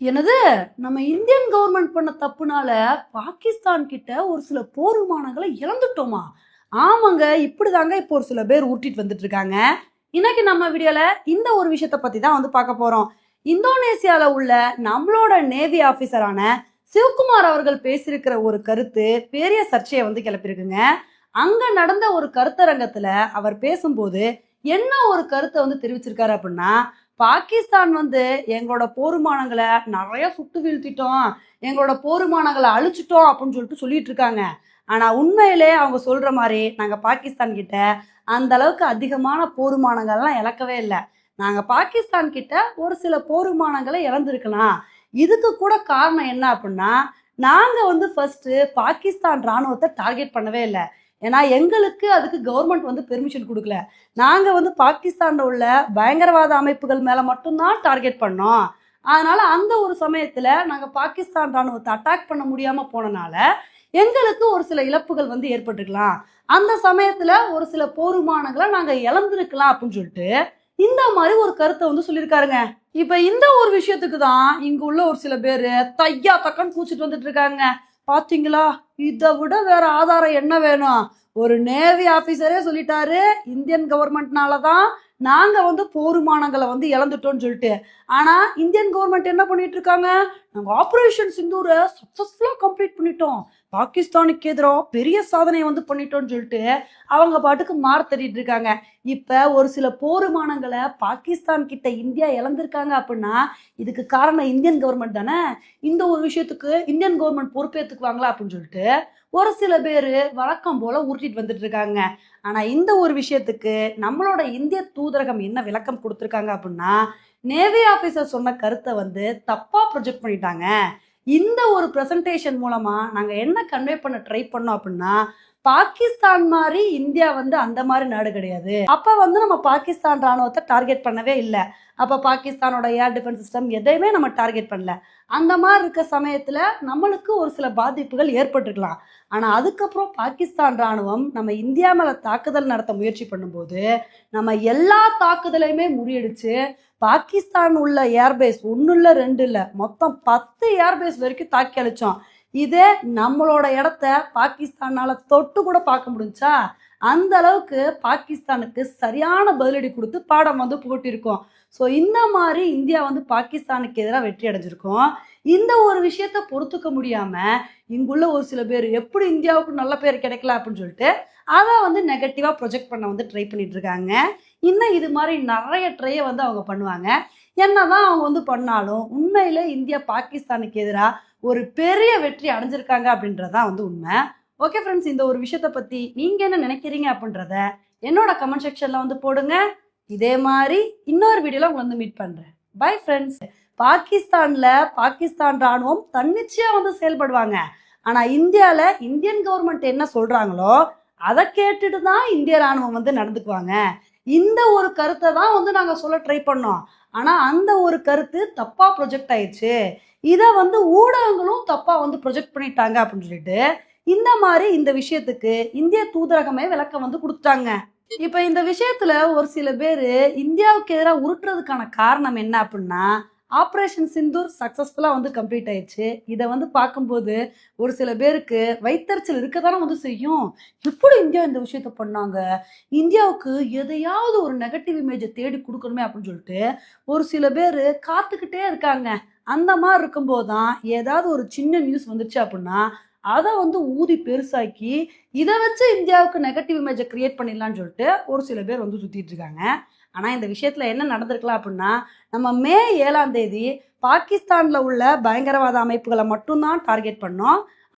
என்னது? நம்ம Indian government பண்ண தப்புனால பாகிஸ்தான் கிட்ட ஒரு சில போர் விமானங்களை இழந்துட்டோமா? ஆமாங்க இப்படிதாங்க இப்போ ஒரு சில பேர் ஊட்டிட்டு வந்துட்டு இருக்காங்க இன்னைக்கு நம்ம வீடியோல இந்த ஒரு விஷயத்த பத்தி தான் வந்து பார்க்க போறோம். இந்தோனேசியால உள்ள நம்மளோட நேவி ஆபீசரான சிவகுமார் அவர்கள் பேசியிருக்கிற ஒரு கருத்து பெரிய சர்ச்சையை வந்து கிளப்பியிருக்குங்க. அங்க நடந்த ஒரு கருத்தரங்கத்துல அவர் பேசும்போது என்ன ஒரு கருத்தை வந்து தெரிவிச்சிருக்காரு அப்படின்னா பாகிஸ்தான் வந்து எங்களோட போர்மானங்களை நிறைய சுட்டு வீழ்த்திட்டோம் எங்களோட போர்மானங்களை அழிச்சிட்டோம் அப்படின்னு சொல்லிட்டு சொல்லிட்டு இருக்காங்க. ஆனா உண்மையிலே அவங்க சொல்ற மாதிரி நாங்க பாகிஸ்தான் கிட்ட அந்த அளவுக்கு அதிகமான போர்மானங்கள்லாம் இழக்கவே இல்லை. நாங்க பாகிஸ்தான் கிட்ட ஒரு சில போர்மானங்களை இழந்திருக்கலாம். இதுக்கு கூட காரணம் என்ன அப்படின்னா நாங்க வந்து ஃபர்ஸ்ட் பாகிஸ்தான் ராணுவத்தை டார்கெட் பண்ணவே இல்லை. ஏன்னா எங்களுக்கு அதுக்கு கவர்மெண்ட் வந்து பெர்மிஷன் கொடுக்கல. நாங்கள் வந்து பாகிஸ்தானில் உள்ள பயங்கரவாத அமைப்புகள் மேலே மட்டும்தான் டார்கெட் பண்ணோம். அதனால் அந்த ஒரு சமயத்தில் நாங்கள் பாகிஸ்தான் ராணுவத்தை அட்டாக் பண்ண முடியாமல் போனனால எங்களுக்கு ஒரு சில இழப்புகள் வந்து ஏற்பட்டிருக்கலாம் அந்த சமயத்தில் ஒரு சில போருமானங்களை நாங்கள் இழந்திருக்கலாம் அப்படின்னு சொல்லிட்டு இந்த மாதிரி ஒரு கருத்தை வந்து சொல்லியிருக்காருங்க. இப்போ இந்த ஒரு விஷயத்துக்கு தான் இங்கே உள்ள ஒரு சில பேர் தையா தக்கன்னு பூச்சிட்டு வந்துட்டு இருக்காங்க. பார்த்தீங்களா இதை விட வேற ஆதாரம் என்ன வேணும்? ஒரு நேவி ஆபீசரே சொல்லிட்டாரு இந்தியன் கவர்மெண்ட்னால தான் நாங்கள் வந்து போருமானங்களை வந்து இழந்துட்டோம்னு சொல்லிட்டு. ஆனால் இந்தியன் கவர்மெண்ட் என்ன பண்ணிட்டு இருக்காங்க? நாங்கள் ஆப்ரேஷன் சிந்தூரை சக்ஸஸ்ஃபுல்லாக கம்ப்ளீட் பண்ணிட்டோம். பாகிஸ்தானுக்கு எதிராக பெரிய சாதனையை வந்து பண்ணிட்டோம்னு சொல்லிட்டு அவங்க பாட்டுக்கு மார் தட்டிட்டு இருக்காங்க. இப்ப ஒரு சில போருமானங்களை பாகிஸ்தான் கிட்ட இந்தியா இழந்திருக்காங்க அப்படின்னா இதுக்கு காரணம் இந்தியன் கவர்மெண்ட் தானே? இந்த ஒரு விஷயத்துக்கு இந்தியன் கவர்மெண்ட் பொறுப்பேற்றுக்குவாங்களா அப்படின்னு சொல்லிட்டு ஒரு சில பேர் வழக்கம் போல உருட்டிட்டு வந்துட்டு இருக்காங்க. ஆனா இந்த ஒரு விஷயத்துக்கு நம்மளோட இந்திய தூதரகம் என்ன விளக்கம் கொடுத்துருக்காங்க அப்படின்னா நேவி ஆபீசர் சொன்ன கருத்தை வந்து தப்பா ப்ரொஜெக்ட் பண்ணிட்டாங்க. இந்த ஒரு ப்ரெசன்டேஷன் மூலமாக நாங்கள் என்ன கன்வே பண்ண ட்ரை பண்ணோம் அப்படின்னா பாகிஸ்தான் மாதிரி இந்தியா வந்து அந்த மாதிரி நாடு கிடையாது. அப்ப வந்து நம்ம பாகிஸ்தான் ராணுவத்தை டார்கெட் பண்ணவே இல்லை. அப்ப பாகிஸ்தானோட ஏர் டிஃபென்ஸ் சிஸ்டம் எதையுமே நம்ம டார்கெட் பண்ணல. அந்த மாதிரி இருக்க சமயத்துல நம்மளுக்கு ஒரு சில பாதிப்புகள் ஏற்பட்டிருக்கலாம். ஆனா அதுக்கப்புறம் பாகிஸ்தான் ராணுவம் நம்ம இந்தியா மேல தாக்குதல் நடத்த முயற்சி பண்ணும்போது நம்ம எல்லா தாக்குதலையுமே முறியடிச்சு பாகிஸ்தான் உள்ள ஏர்பேஸ் ஒன்றும் இல்லை ரெண்டு இல்லை மொத்தம் பத்து ஏர்பேஸ் வரைக்கும் தாக்கி அழிச்சோம். இதே நம்மளோட இடத்த பாகிஸ்தானால தொட்டு கூட பார்க்க முடிஞ்சா அந்த அளவுக்கு பாகிஸ்தானுக்கு சரியான பதிலடி கொடுத்து பாடம் வந்து போட்டிருக்கோம் ஸோ இந்த மாதிரி இந்தியா வந்து பாகிஸ்தானுக்கு எதிராக வெற்றி அடைஞ்சிருக்கோம். இந்த ஒரு விஷயத்த பொறுத்துக்க முடியாம இங்குள்ள ஒரு சில பேர் எப்படி இந்தியாவுக்கு நல்ல பேர் கிடைக்கல அப்படின்னு சொல்லிட்டு அதை வந்து நெகட்டிவாக ப்ரொஜெக்ட் பண்ண வந்து ட்ரை பண்ணிட்டு இருக்காங்க. இன்னும் இது மாதிரி நிறைய ட்ரையை வந்து அவங்க பண்ணுவாங்க. என்னதான் அவங்க வந்து பண்ணாலும் உண்மையில இந்தியா பாகிஸ்தானுக்கு எதிராக ஒரு பெரிய வெற்றி அடைஞ்சிருக்காங்க அப்படின்றதான் வந்து உண்மை. ஓகே ஃப்ரெண்ட்ஸ் இந்த ஒரு விஷயத்த பத்தி நீங்க என்ன நினைக்கிறீங்க அப்படின்றத என்னோட கமெண்ட் செக்ஷன்ல வந்து போடுங்க. இதே மாதிரி இன்னொரு வீடியோல உங்களை வந்து மீட் பண்றேன். பை ஃப்ரெண்ட்ஸ் பாகிஸ்தான்ல பாகிஸ்தான் ராணுவம் தன்னிச்சையா வந்து செயல்படுவாங்க. ஆனா இந்தியால இந்தியன் கவர்மெண்ட் என்ன சொல்றாங்களோ அதை கேட்டுட்டு தான் இந்திய ராணுவம் வந்து நடந்துக்குவாங்க. இந்த ஒரு கருத்தை தான் வந்து நாங்கள் சொல்ல ட்ரை பண்ணோம். ஆனால் அந்த ஒரு கருத்து தப்பாக ப்ரொஜெக்ட் ஆயிடுச்சு. இதை வந்து ஊடகங்களும் தப்பாக வந்து ப்ரொஜெக்ட் பண்ணிட்டாங்க அப்படின்னு சொல்லிட்டு இந்த மாதிரி இந்த விஷயத்துக்கு இந்திய தூதரகமே விளக்கம் வந்து கொடுத்தாங்க இப்போ இந்த விஷயத்துல ஒரு சில பேர் இந்தியாவுக்கு எதிராக உருட்டுறதுக்கான காரணம் என்ன அப்படின்னா ஆப்ரேஷன் சிந்தூர் சக்ஸஸ்ஃபுல்லாக வந்து கம்ப்ளீட் ஆயிடுச்சு. இதை வந்து பார்க்கும்போது ஒரு சில பேருக்கு வைத்தறிச்சல் இருக்க தானே வந்து செய்யும். எப்படி இந்தியா இந்த விஷயத்த பண்ணாங்க? இந்தியாவுக்கு எதையாவது ஒரு நெகட்டிவ் இமேஜை தேடி கொடுக்கணுமே அப்படின்னு சொல்லிட்டு ஒரு சில பேர் காத்துக்கிட்டே இருக்காங்க. அந்த மாதிரி இருக்கும்போது தான் ஏதாவது ஒரு சின்ன நியூஸ் வந்துருச்சு அப்படின்னா அதை வந்து ஊதி பெருசாக்கி இதை வச்சு இந்தியாவுக்கு நெகட்டிவ் இமேஜை கிரியேட் பண்ணிடலான்னு சொல்லிட்டு ஒரு சில பேர் வந்து சுற்றிட்டு இருக்காங்க. ஆனால் இந்த விஷயத்தில் என்ன நடந்திருக்கலாம் அப்படின்னா நம்ம மே ஏழாம் தேதி பாகிஸ்தானில் உள்ள பயங்கரவாத அமைப்புகளை மட்டும்தான் டார்கெட் பண்ணோம்.